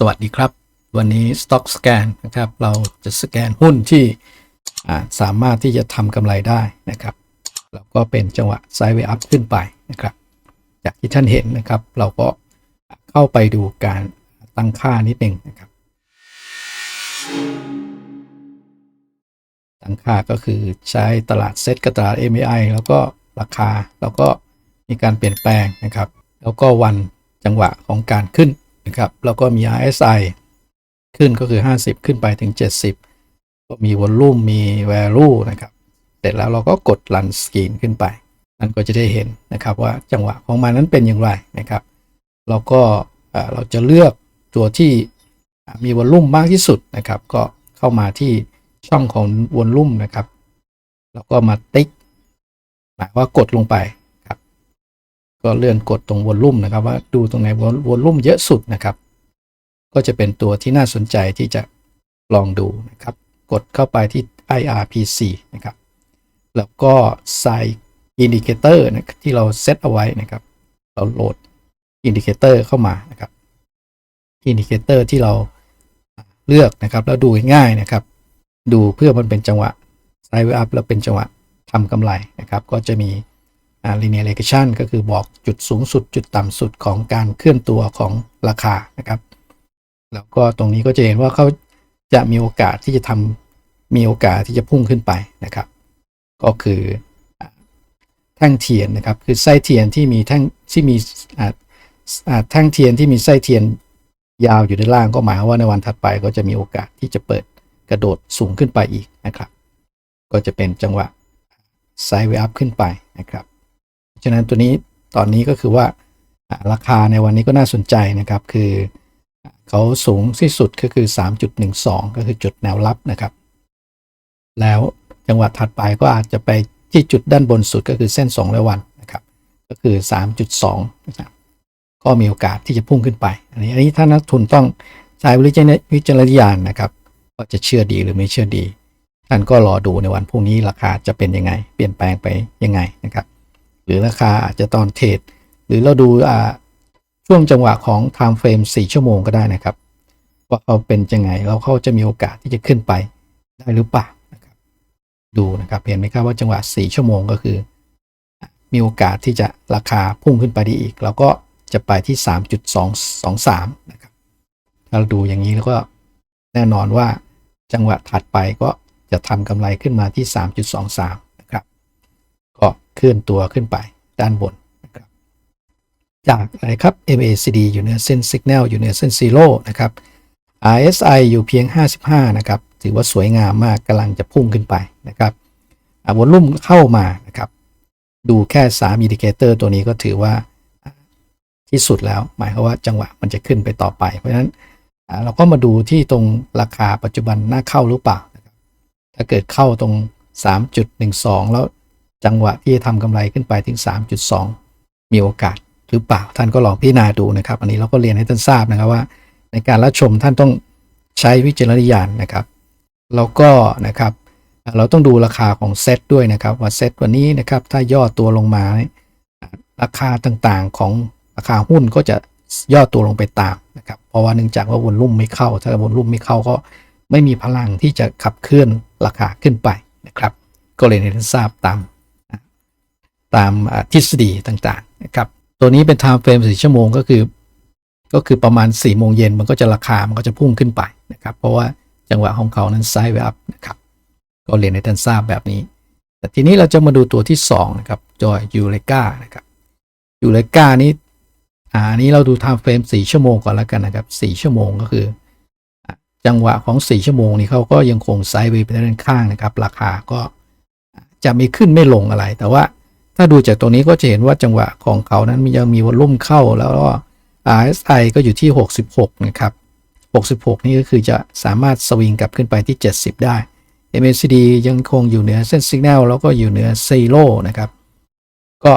สวัสดีครับ วันนี้ Stock Scan นะครับ เราจะสแกนหุ้นที่สามารถที่จะทำกำไรได้นะครับ แล้วก็เป็นจังหวะไซด์เวย์อัพขึ้นไปนะครับ จากที่ท่านเห็นนะครับ เราก็เข้าไปดูการตั้งค่านิดหนึ่งนะครับ ตั้งค่าก็คือใช้ตลาดเซ็ตกับตลาด MAI แล้วก็ราคา แล้วก็มีการเปลี่ยนแปลงนะครับ แล้วก็วันจังหวะของการขึ้น นะครับแล้วก็มี RSI ขึ้นก็คือ 50 ขึ้นไปถึง 70 ก็มีวอลลุ่มมี value นะครับ เสร็จแล้วเราก็กด run screen ขึ้นไป นั่นก็จะได้เห็นนะครับว่าจังหวะของมันนั้นเป็นอย่างไรนะครับ แล้วก็เราจะเลือกตัวที่มีวอลลุ่มมากที่สุดนะครับ ก็เข้ามาที่ช่องของวอลลุ่มนะครับ แล้วก็มาติ๊กหมายว่ากดลงไป ก็เลื่อนกดตรงวอลลุ่มนะครับ ว่าดูตรงไหนวอลลุ่มเยอะสุดนะครับ ก็จะเป็นตัวที่น่าสนใจที่จะลองดูนะครับ กดเข้าไปที่ IRPC นะครับ แล้วก็ใส่อินดิเคเตอร์นะที่เราเซตเอาไว้นะครับ เราโหลดอินดิเคเตอร์เข้ามานะครับอินดิเคเตอร์ที่เราเลือกนะครับ แล้วดูง่ายนะครับ ดูเพื่อมันเป็นจังหวะไซด์เวอัพแล้วเป็นจังหวะทำกำไรนะครับ ก็จะมี linear regression ก็คือบอกจุดสูงสุดจุดต่ำสุดของการเคลื่อนตัวของราคานะครับ แล้วก็ตรงนี้ก็จะเห็นว่าเขาจะมีโอกาสที่จะทำมีโอกาสที่จะพุ่งขึ้นไปนะครับ ก็คือแท่งเทียนนะครับ คือไส้เทียนที่มีแท่งที่มีอ่าแท่งเทียนที่มีไส้เทียนยาวอยู่ด้านล่างก็หมายว่าในวันถัดไปก็จะมีโอกาสที่จะเปิดกระโดดสูงขึ้นไปอีกนะครับ ก็จะเป็นจังหวะไซด์เวอัพขึ้นไปนะครับ ฉะนั้นตัวนี้ตอนนี้ก็คือว่าราคาในวันนี้ก็น่าสนใจนะครับ คือเขาสูงที่สุดก็คือ 3.12 ก็คือจุดแนวรับนะครับ แล้วจังหวะถัดไปก็อาจจะไปที่จุดด้านบนสุดก็คือเส้น2ร้อยวันนะครับ ก็คือ 3.2นะครับก็มีโอกาสที่จะพุ่งขึ้นไป อันนี้อันนี้ถ้านักทุนต้องใช้วิจารณวิจารณญาณนะครับว่าจะเชื่อดีหรือไม่เชื่อดี ท่านก็รอดูในวันพรุ่งนี้ราคาจะเป็นยังไง เปลี่ยนแปลงไปยังไงนะครับ หรือราคาอาจจะตอนเทรดหรือเราดูช่วงจังหวะของ time frame 4 ชั่วโมงก็ได้นะครับ ว่าเขาเป็นยังไงแล้วเขาจะมีโอกาสที่จะขึ้นไปได้หรือเปล่านะครับ ดูนะครับเห็นไหมครับว่าจังหวะ 4 ชั่วโมงก็คือ มีโอกาสที่จะราคาพุ่งขึ้นไปได้อีก แล้วก็จะไปที่ 3.223 นะครับถ้าเราดูอย่างนี้แล้วก็แน่นอนว่าจังหวะถัดไปก็จะทำกำไรขึ้นมาที่ 3.23 ก็เคลื่อนตัวขึ้นไปด้านบนนะครับจากอะไรครับ MACD อยู่เหนือเส้น Signal อยู่เหนือเส้น Zero นะครับ RSI อยู่เพียง 55 นะครับ ถือว่าสวยงามมากกำลังจะพุ่งขึ้นไปนะครับวอลุ่มเข้ามานะครับ ดูแค่3อินดิเคเตอร์ตัวนี้ก็ถือว่าที่สุดแล้ว หมายความว่าจังหวะมันจะขึ้นไปต่อไป เพราะฉะนั้นเราก็มาดูที่ตรงราคาปัจจุบันน่าเข้าหรือเปล่า ถ้าเกิดเข้าตรง 3.12 แล้ว จังหวะที่จะทำกำไรขึ้นไปถึง 3.2 มีโอกาสหรือเปล่าท่านก็ลองพิจารณาดูนะครับ อันนี้เราก็เรียนให้ท่านทราบนะครับว่า ในการรับชมท่านต้องใช้วิจารณญาณนะครับแล้วก็นะครับเราต้องดูราคาของเซตด้วยนะครับ ว่าเซตวันนี้นะครับถ้าย่อตัวลงมาเนี่ยอ่าราคาต่างๆของราคาหุ้นก็จะย่อตัวลงไปตามนะครับเพราะว่าเนื่องจากว่าวนลุ่มไม่เข้า ถ้าวนลุ่มไม่เข้าก็ไม่มีพลังที่จะขับเคลื่อนราคาขึ้นไปนะครับ ก็เลยให้ท่านทราบตาม ตามทฤษฎีต่างๆนะครับตัวนี้เป็น time frame 4ชั่วโมงก็คือ ก็คือประมาณ4โมงเย็นมันก็จะราคามันก็จะพุ่งขึ้นไปนะครับ เพราะว่าจังหวะของเขานั้นไซด์เวอัพนะครับ ก็เรียนให้ท่านทราบแบบนี้ แต่ทีนี้เราจะมาดูตัวที่2นะครับจอยยูเลกานะครับยูเลกานี้อ่าอันนี้เราดู time frame 4ชั่วโมงก่อนแล้วกันนะครับ4ชั่วโมงก็คือ จังหวะของ 4 ชั่วโมงนี้เขาก็ยังคงไซด์เวย์ไปด้านข้างนะครับ ราคาก็จะไม่ขึ้นไม่ลงอะไร แต่ว่า ถ้าดูจากตรงนี้ก็จะเห็นว่าจังหวะของเขานั้นมียังมีวอลลุ่มเข้าแล้วก็ RSI ก็อยู่ที่ 66 นะครับ 66 นี่ก็คือจะสามารถสวิงกลับขึ้นไปที่ 70 ได้ MACD ยังคงอยู่เหนือเส้นสัญญาณแล้วก็อยู่เหนือซีโร่นะครับ ก็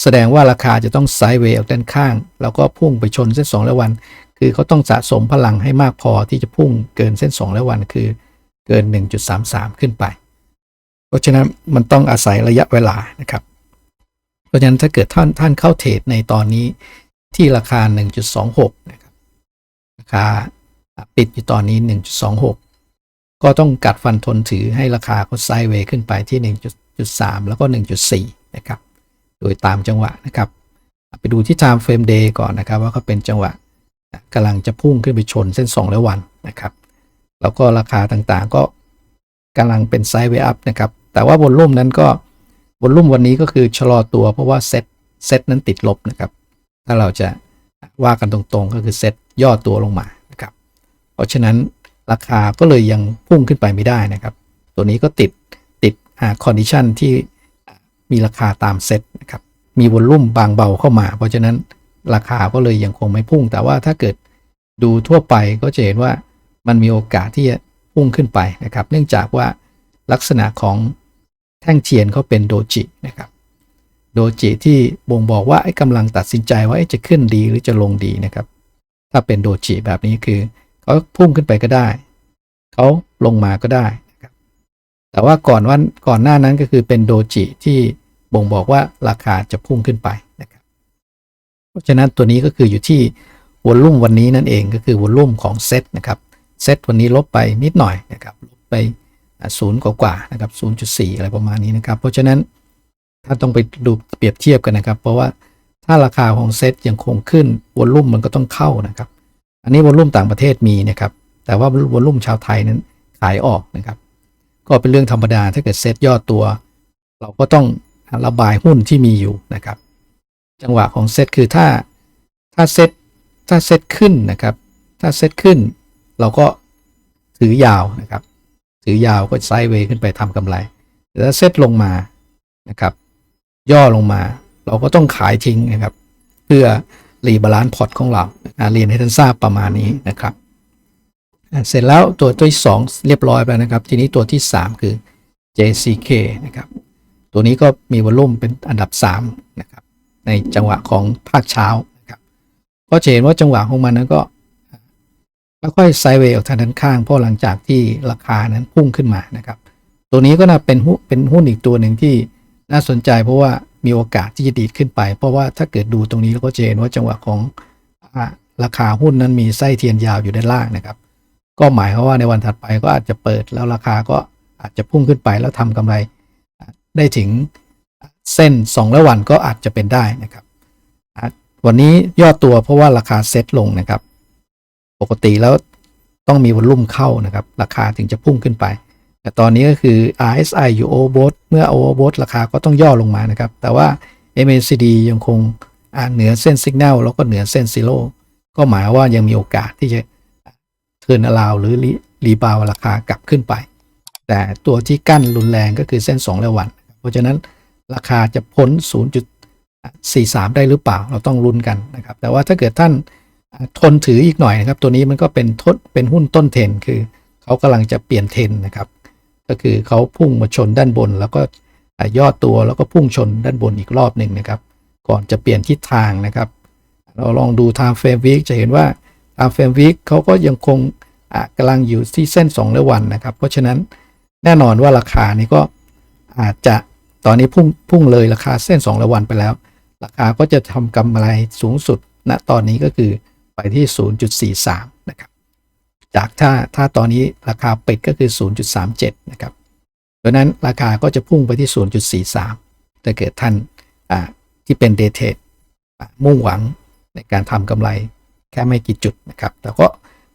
แสดงว่าราคาจะต้องไซด์เวย์ออกด้านข้าง แล้วก็พุ่งไปชนเส้น 2 และวัน คือเขาต้องสะสมพลังให้มากพอที่จะพุ่งเกินเส้น 2 และวัน คือเกิน 1.33 ขึ้นไป เพราะฉะนั้นมันต้องอาศัยระยะเวลานะครับ เพราะฉะนั้นถ้าเกิดท่านท่านเข้าเทรดในตอนนี้ที่ราคา 1.26 นะครับ ราคาปิดอยู่ตอนนี้ 1.26 ก็ต้องกัดฟันทนถือให้ราคาเขาไซด์เวย์ขึ้นไปที่ 1.3 แล้วก็ 1.4 นะครับ โดยตามจังหวะนะครับ ไปดูที่ time frame day ก่อนนะครับ ว่าเขาเป็นจังหวะกำลังจะพุ่งขึ้นไปชนเส้น 2 และวันนะครับ แล้วก็ราคาต่างๆก็กำลังเป็นไซด์เวย์อัพนะครับ แต่ว่าบนร่มนั้นก็ บนรุ่มวันนี้ก็คือชะลอตัวเพราะว่าเซ็ตเซ็ตนั้นติดลบนะครับ ถ้าเราจะว่ากันตรงๆก็คือเซ็ตย่อตัวลงมานะครับ เพราะฉะนั้นราคาก็เลยยังพุ่งขึ้นไปไม่ได้นะครับ ตัวนี้ก็ติดติดอ่าคอนดิชันที่มีราคาตามเซ็ตนะครับ มีวอลลุ่มบางเบาเข้ามา เพราะฉะนั้นราคาก็เลยยังคงไม่พุ่ง แต่ว่าถ้าเกิดดูทั่วไปก็จะเห็นว่ามันมีโอกาสที่จะพุ่งขึ้นไปนะครับ เนื่องจากว่าลักษณะของ แท่งเทียนเขาเป็นโดจินะครับโดจิที่บ่งบอกว่าไอ้กำลังตัดสินใจว่าเอ๊ะจะขึ้นดีหรือจะลงดีนะครับ ถ้าเป็นโดจิแบบนี้คือเขาพุ่งขึ้นไปก็ได้เขาลงมาก็ได้นะครับแต่ว่าก่อนวันก่อนหน้านั้นก็คือเป็นโดจิที่บ่งบอกว่าราคาจะพุ่งขึ้นไปนะครับ เพราะฉะนั้นตัวนี้ก็คืออยู่ที่วอลลุ่มวันนี้นั่นเองก็คือวอลลุ่มของเซตนะครับเซตวันนี้ลบไปนิดหน่อยนะครับลบไป ศูนย์กว่าๆนะครับ0.4อะไรประมาณนี้นะครับ เพราะฉะนั้นถ้าต้องไปดูเปรียบเทียบกันนะครับ เพราะว่าถ้าราคาของเซ็ตยังคงขึ้นวอลลุ่มมันก็ต้องเข้านะครับ อันนี้วอลลุ่มต่างประเทศมีนะครับ แต่ว่าวอลลุ่มชาวไทยนั้นขายออกนะครับ ก็เป็นเรื่องธรรมดาถ้าเกิดเซ็ตย่อตัว เราก็ต้องระบายหุ้นที่มีอยู่นะครับ จังหวะของเซ็ตคือถ้าถ้าเซ็ตถ้าเซ็ตขึ้นนะครับ ถ้าเซ็ตขึ้น เราก็ถือยาวนะครับ ถือยาวก็ไซด์เวย์ขึ้นไปทำกำไรแต่ถ้าเซตลงมานะครับ ย่อลงมา เราก็ต้องขายทิ้งนะครับ เพื่อรีบาลานซ์พอร์ตของเราอะเรียนให้ท่านทราบประมาณนี้นะครับ เสร็จแล้วตัวตัวที่สองเรียบร้อยไปนะครับ ทีนี้ตัวที่สามคือ JCK นะครับ ตัวนี้ก็มีวอลลุ่มเป็นอันดับ3นะครับในจังหวะของภาคเช้านะครับก็จะเห็นว่าจังหวะของมันนั้นก็ แล้วค่อยไซด์เวย์ออกทางด้านข้าง เพราะหลังจากที่ราคานั้นพุ่งขึ้นมานะครับ ตัวนี้ก็น่าเป็นหุ้นเป็นหุ้นอีกตัวหนึ่งที่น่าสนใจเพราะว่ามีโอกาสที่จะดีดขึ้นไป เพราะว่าถ้าเกิดดูตรงนี้เราก็จะเห็นว่าจังหวะของอราคาหุ้นนั้นมีไส้เทียนยาวอยู่ด้านล่างนะครับ ก็หมายความว่าในวันถัดไปก็อาจจะเปิดแล้วราคาก็อาจจะพุ่งขึ้นไปแล้วทำกำไรได้ถึงเส้น2และวันก็อาจจะเป็นได้นะครับ วันนี้ย่อตัวเพราะว่าราคาเซ็ตลงนะครับ ปกติแล้วต้องมีวอลลุ่มเข้านะครับ ราคาถึงจะพุ่งขึ้นไป แต่ตอนนี้ก็คือ RSI อยู่ overbought เมื่อ overbought ราคาก็ต้องย่อลงมานะครับ แต่ว่า MACD ยังคงเหนือเส้น signal แล้วก็เหนือเส้น zero ก็หมายว่ายังมีโอกาสที่จะเทิร์นอลาวหรือรีบาวราคากลับขึ้นไป แต่ตัวที่กั้นรุนแรงก็คือเส้น2และวัน เพราะฉะนั้นราคาจะพ้น 0.43 ได้หรือเปล่าเราต้องลุ้นกันนะครับ แต่ว่าถ้าเกิดท่าน ทนถืออีกหน่อยนะครับ ตัวนี้มันก็เป็นทดเป็นหุ้นต้นเทรนคือเขากำลังจะเปลี่ยนเทรนนะครับ ก็คือเขาพุ่งมาชนด้านบน แล้วก็ย่อตัวแล้วก็พุ่งชนด้านบนอีกรอบหนึ่งนะครับ ก่อนจะเปลี่ยนทิศทางนะครับ เราลองดู time frame week จะเห็นว่า time frame week เขาก็ยังคงอ่ากำลังอยู่ที่เส้น2และวันนะครับ เพราะฉะนั้นแน่นอนว่าราคานี้ก็อาจจะตอนนี้พุ่งพุ่งเลยราคาเส้น2และวันไปแล้ว ราคาก็จะทำกำไรสูงสุดณตอนนี้ก็คือ ไปที่ 0.43 นะครับ จากถ้าถ้าตอนนี้ราคาปิดก็คือ 0.37 นะครับเพราะฉะนั้นราคาก็จะพุ่งไปที่ 0.43 ถ้าเกิดท่านที่เป็นเดทเทรดมุ่งหวังในการทำกำไรแค่ไม่กี่จุดนะครับ แต่ก็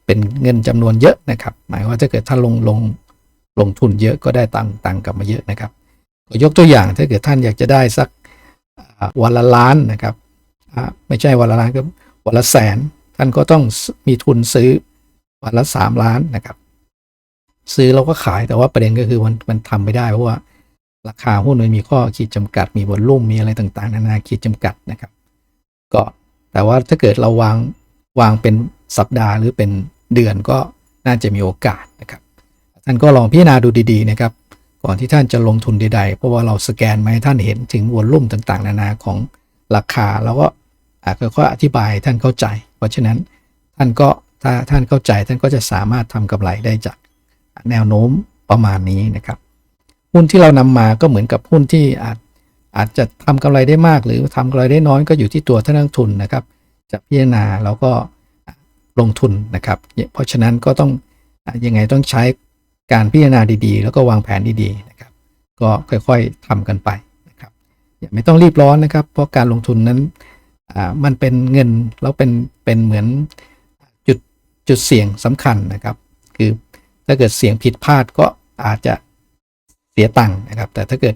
เป็นเงินจำนวนเยอะนะครับ หมายว่าถ้าเกิดท่านลงลงลงทุนเยอะก็ได้ตังค์ตังค์กลับมาเยอะนะครับก็ยกตัวอย่างถ้าเกิดท่านอยากจะได้สักวันละล้านนะครับไม่ใช่วันละล้านก็วันละแสน ท่านก็ต้องมีทุนซื้อวันละสามล้านนะครับ ซื้อแล้วก็ขายแต่ว่าประเด็นก็คือมันมันทำไม่ได้เพราะว่า ราคาหุ้นมันมีข้อขีดจำกัด มีวอลลุ่มมีอะไรต่างๆ นานาขีดจำกัดนะครับ ก็แต่ว่าถ้าเกิดเราวางวางเป็นสัปดาห์หรือเป็นเดือนก็น่าจะมีโอกาสนะครับ ท่านก็ลองพิจารณาดูดีๆนะครับ ก่อนที่ท่านจะลงทุนใดๆ เพราะว่าเราสแกนมาให้ท่านเห็นถึงวอลลุ่มต่างๆ นานาของราคาแล้วก็ อ่าค่อยๆอธิบายท่านเข้าใจ เพราะฉะนั้นท่านก็ถ้าท่านเข้าใจท่านก็จะสามารถทำกำไรได้จากแนวโน้มประมาณนี้นะครับ หุ้นที่เรานำมาก็เหมือนกับหุ้นที่อาจอาจจะทำกำไรได้มาก หรือทำกำไรได้น้อยก็อยู่ที่ตัวท่านนักทุนนะครับจะพิจารณาแล้วก็ลงทุนนะครับ เพราะฉะนั้นก็ต้องอยังไงต้องใช้การพิจารณาดีๆ แล้วก็วางแผนดีๆนะครับ ก็ค่อยๆทำกันไปนะครับ ไม่ต้องรีบร้อนนะครับ เพราะการลงทุนนั้น มันเป็นเงินแล้วเป็นเป็นเหมือนจุดจุดเสี่ยงสำคัญนะครับ คือถ้าเกิดเสี่ยงผิดพลาดก็อาจจะเสียตังค์นะครับ แต่ถ้าเกิด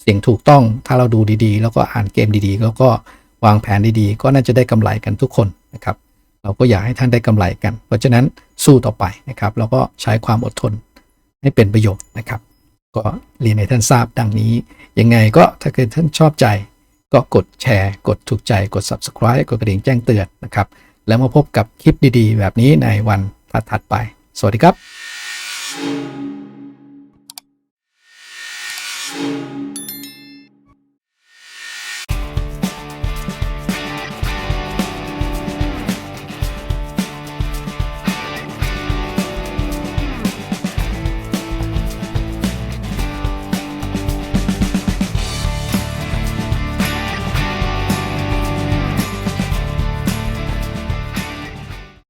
เสี่ยงถูกต้องถ้าเราดูดีๆ แล้วก็อ่านเกมดีๆ แล้วก็วางแผนดีๆ ก็น่าจะได้กำไรกันทุกคนนะครับ เราก็อยากให้ท่านได้กำไรกัน เพราะฉะนั้นสู้ต่อไปนะครับ แล้วก็ใช้ความอดทนให้เป็นประโยชน์นะครับ ก็เรียนให้ท่านทราบดังนี้ยังไงก็ถ้าเกิดท่านชอบใจ ก็กดแชร์ กดถูกใจ กด subscribe กดกระดิ่งแจ้งเตือนนะครับ แล้วมาพบกับคลิปดีๆ แบบนี้ในวันถัดๆไป สวัสดีครับ